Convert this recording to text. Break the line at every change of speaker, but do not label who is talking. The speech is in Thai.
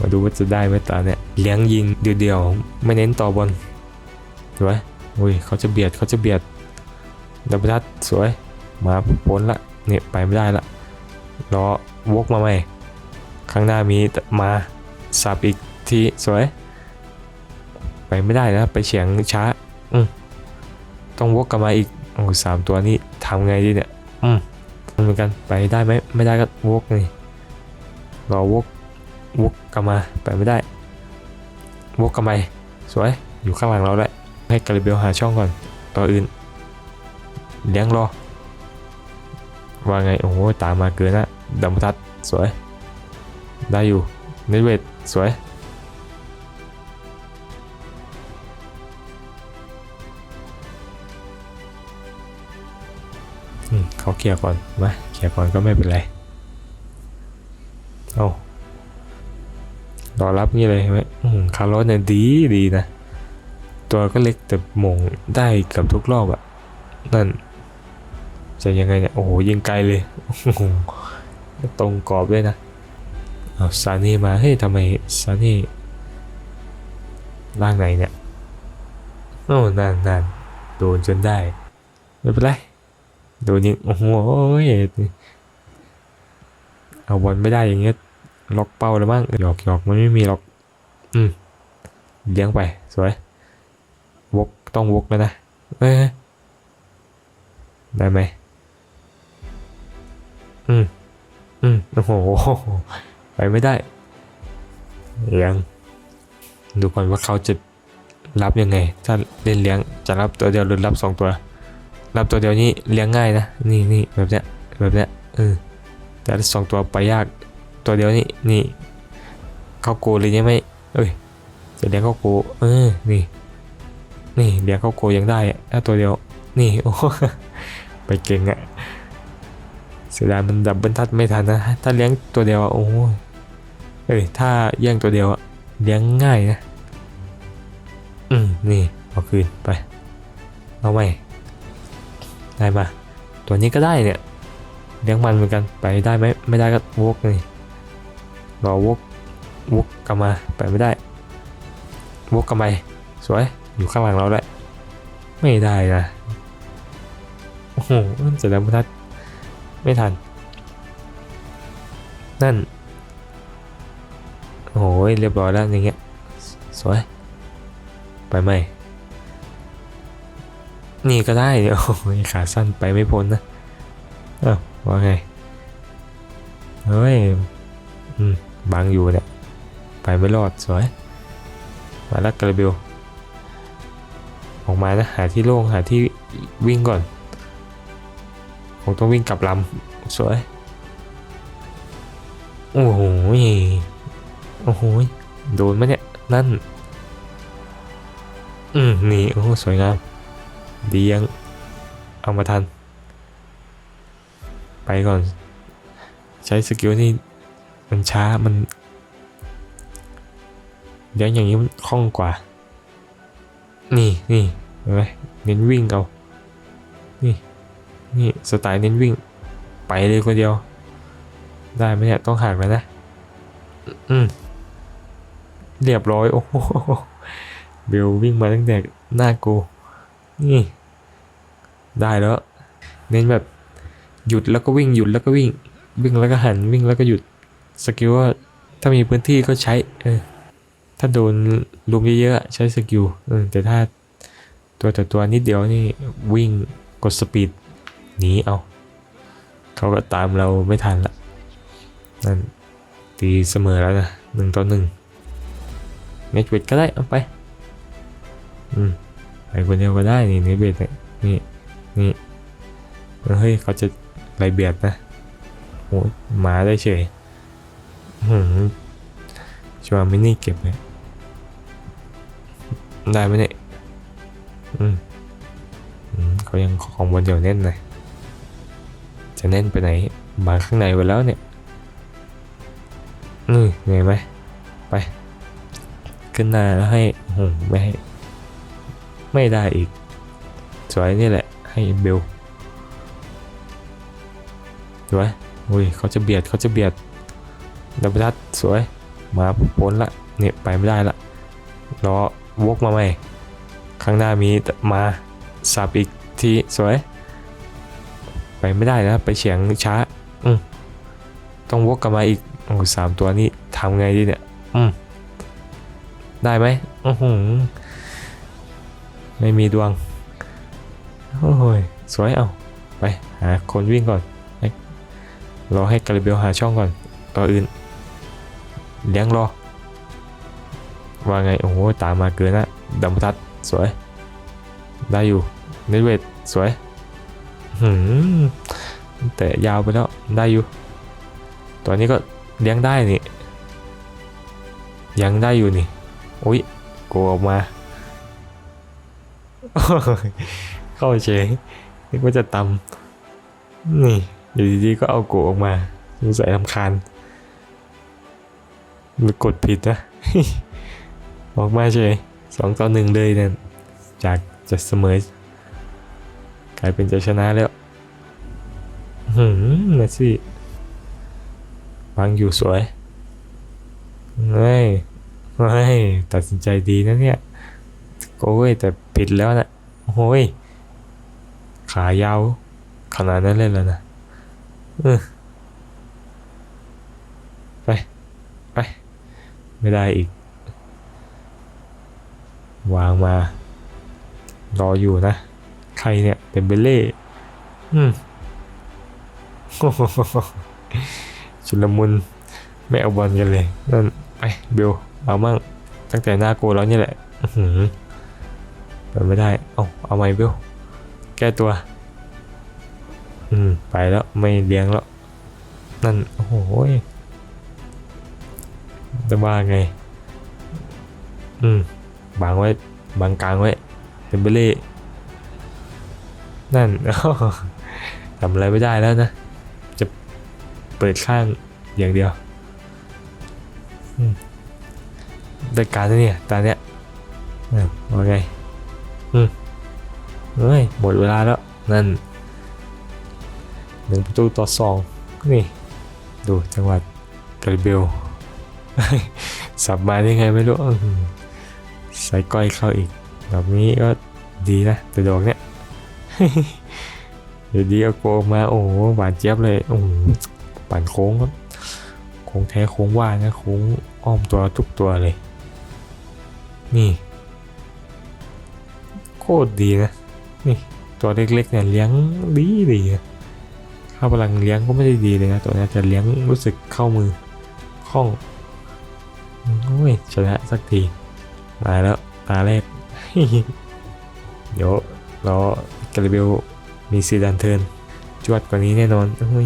มาดูว่าจะได้ไหมตาเนี่ยเลี้ยงยิงเดียวๆ ไม่เน้นต่อบอลสวยอุ้ยเขาจะเบียดเขาจะเบียดดับเบิลทัดสวย มาพ้นละเนี่ยไปไม่ได้ละรอวกมาใหม่ข้างหน้ามีมาสับอีกทีสวย ไปไม่ได้นะไปเฉียงช้า อืมต้องวกกลับมาอีกโอ้สามตัวนี้ทำไงดีเนี่ย อืมเหมือนกันไปได้ไหมไม่ได้ก็วกนี่รอวก วกกลับมาไปไม่ได้วกกลับมาสวยอยู่ข้างหลังเราแหละให้กาลิเบลหาช่องก่อนต่ออื่น เลี้ยงรอ ว่าไง โอ้โหตามมาเกินนะดัมทัดสวย ได้อยู่เนตเวทสวย เขาเคลียร์ก่อนมาเคลียร์ก่อนก็ไม่เป็นไร รอรับงี้เลยใช่ไหมคาร์ลอสเนี่ยดีดีนะ ตัวก็เล็กแต่มงได้เกับทุกรอบอะนั่น จะยังไงเนี่ย โอ้โหยิงไกลเลย ตรงกรอบด้วยนะเอาซานี่มา เฮ้ยทำไมซานี่ล่างไหนเนี่ย โอ้นานนานโดนจนได้ ไม่เป็นไร โดนยิง โอ้โหเอาบอลไม่ได้อย่างเงี้ย ล็อกเป้าแล้วมั้งหยอกหยอกมันไม่มีล็อก อืมเลี้ยงไป สวย วกต้องวกแล้วนะเอ้ยได้ไหมอืมอืมโอ้โห ไปไม่ได้เลี้ยงดูก่อนว่าเขาจะรับยังไง ถ้าเล่นเลี้ยงจะรับตัวเดียวหรือรับสองตัว รับตัวเดียวนี่เลี้ยงง่ายนะ นี่นี่แบบเนี้ยแบบเนี้ยเออแต่ถ้าสองตัวไปยาก ตัวเดียวนี่นี่เข้าโกเลยใช่ไหมเอ้ยจะเลี้ยงเข้าโกเออนี่ นี่เลี้ยงเข้าโกยังได้ถ้าตัวเดียวนี่โอ้ไปเก่งอะเสียดายมันดับเบิลทัดไม่ทันนะถ้าเลี้ยงตัวเดียวอะโอ้ยเอ้ยถ้าแย่งตัวเดียวอะเลี้ยงง่ายนะอืมนี่เอาคืนไปเอาใหม่ได้มา ตัวนี้ก็ได้เนี่ยเลี้ยงมันเหมือนกันไปได้ไหมไม่ได้ก็วกนี่ รอวกวกกลับมาไปไม่ได้ วกกลับมาสวยอยู่ข้างหลังเราแหละไม่ได้นะโอ้โหเจะดับทัดไม่ทัน นั่นโอ้โหเรียบร้อยแล้วอย่างเงี้ยสวย ไปไหมนี่ก็ได้โอ้ยขาสั้นไปไม่พ้นนะเอ้าว่าไง เฮ้ย อืม บังอยู่เนี่ยไปไม่รอดสวย มาแล้วกระเบลออกมานะหาที่โล่งหาที่วิ่งก่อนคงต้องวิ่งกลับลำสวย โอ้โหโอ้โหโดนไหมเนี่ย นั่น อืมนี่โอ้สวยงามดียังเอามาทัน ไปก่อน ใช้สกิลนี่ มันช้ามันเลี้ยงอย่างนี้มันคล่องกว่า นี่นี่เห็นไหมเน้นวิ่งเอา นี่นี่สไตล์เน้นวิ่ง ไปเลยคนเดียว ได้ไหมเนี่ยต้องหักแล้วนะ อืมเรียบร้อย โอ้โหเบลวิ่งมาตั้งแต่หน้ากู นี่ ได้แล้ว เน้นแบบหยุดแล้วก็วิ่งหยุดแล้วก็วิ่ง วิ่งแล้วก็หันวิ่งแล้วก็หยุด สกิลว่าถ้ามีพื้นที่ก็ใช้ เออ ถ้าโดนลุมเยอะๆใช้สกิลแต่ถ้าตัวแต่ตัวนิดเดียวนี่วิ่งกดสปีดหนีเอา เขาก็ตามเราไม่ทันละ นั่นตีเสมอแล้วนะหนึ่งต่อหนึ่งเนตเวทก็ได้เอาไป อืมไปคนเดียวก็ได้นี่เนตเวทเนี่ยนี่นี่เฮ้ยเขาจะไรเบียดนะโอ้ยมาได้เฉย หืมชัวร์มินี่เก็บเลยได้ไหมเนี่ยอืมเขายังของบนเดี๋ยวเน้นเลยจะเน้นไปไหน มาข้างในไปแล้วเนี่ยอืมเหนื่อยไหมไป ขึ้นหน้าแล้วให้โอ้โหไม่ให้ ไม่ได้อีก สวยนี่แหละ ให้เบลสวยอุ้ยเขาจะเบียดเขาจะเบียด ดับเบิลทัดสวย มาพ้นละเนี่ยไปไม่ได้ละรอวกมาใหม่ ข้างหน้ามีมาสับอีกทีสวย ไปไม่ได้นะไปเฉียงช้า อืมต้องวกกลับมาอีกโอ้สามตัวนี้ทำไงดีเนี่ย อืมได้ไหมอือหือไม่มีดวง โอ้ย สวยเอาไป หาคนวิ่งก่อนรอให้กาลิเบลหาช่องก่อนต่ออื่น เลี้ยงรอ ว่าไง โอ้โหตามมาเกินนะดัมทัดสวย ได้อยู่เนเวทสวยหืมแต่ยาวไปแล้ว ได้อยู่ ตัวนี้ก็เลี้ยงได้นี่ ยังได้อยู่นี่ อุ้ยโกออกมา เข้าเฉยนึกว่าจะตำนี่ อยู่ดีๆก็เอาโกออกมาสงสัยลำคาญ หรือกดผิดนะออกมาเฉยสองต่อหนึ่งเลยเนี่ยจากจะเสมอกลายเป็นจะชนะแล้วหืมนะสิวางอยู่สวยเฮ้ยเฮ้ยตัดสินใจดีนะเนี่ยโอ้ยแต่ผิดแล้วนะโอ้ยขายาวขนาดนั้นเลยแล้วนะไป ไป ไม่ได้อีก วางมา รออยู่นะ ใครเนี่ยเป็นเบลเล่ อืมชุลมุนไม่เอาบอลกันเลยนั่นไปเบลเอามั่งตั้งแต่หน้าโกแล้วนี่แหละอื้อหือเปิดไม่ได้ เอาเอาไหมเบลแก้ตัว อืม ไปแล้วไม่เลี้ยงแล้ว นั่น โอ้โห จะว่าไง อืมบังไว้บังกลางไว้เทมเบเล่นั่นทำอะไรไม่ได้แล้วนะ จะเปิดข้างอย่างเดียวอืมได้การแล้วเนี่ยตาเนี้ยอะว่าไงอืมเฮ้ยหมดเวลาแล้ว นั่นหนึ่งประตูต่อสองนี่ ดูจังหวัดกาลิเบล สับมาได้ไงไม่รู้ใส่ก้อยเข้าอีกดอกนี้ก็ดีนะแต่ดอกเนี้ยเดี๋ยวดีเอาโกมาโอ้โหหวานเจี๊ยบเลยโอ้โหปั่นโค้งครับโค้งแท้โค้งว่านะโค้งอ้อมตัวทุกตัวเลย นี่ โคตรดีนะ นี่ตัวเล็กๆเนี่ยเลี้ยงดีดีนะข้าพลังเลี้ยงก็ไม่ได้ดีเลยนะตัวนี้จะเลี้ยงรู้สึกเข้ามือคล่อง โอ้ยชนะสักทีมาแล้วตาแรก เดี๋ยวรอกาลิเบลมีซีดันเทินจวดกว่านี้แน่นอนโอ้ย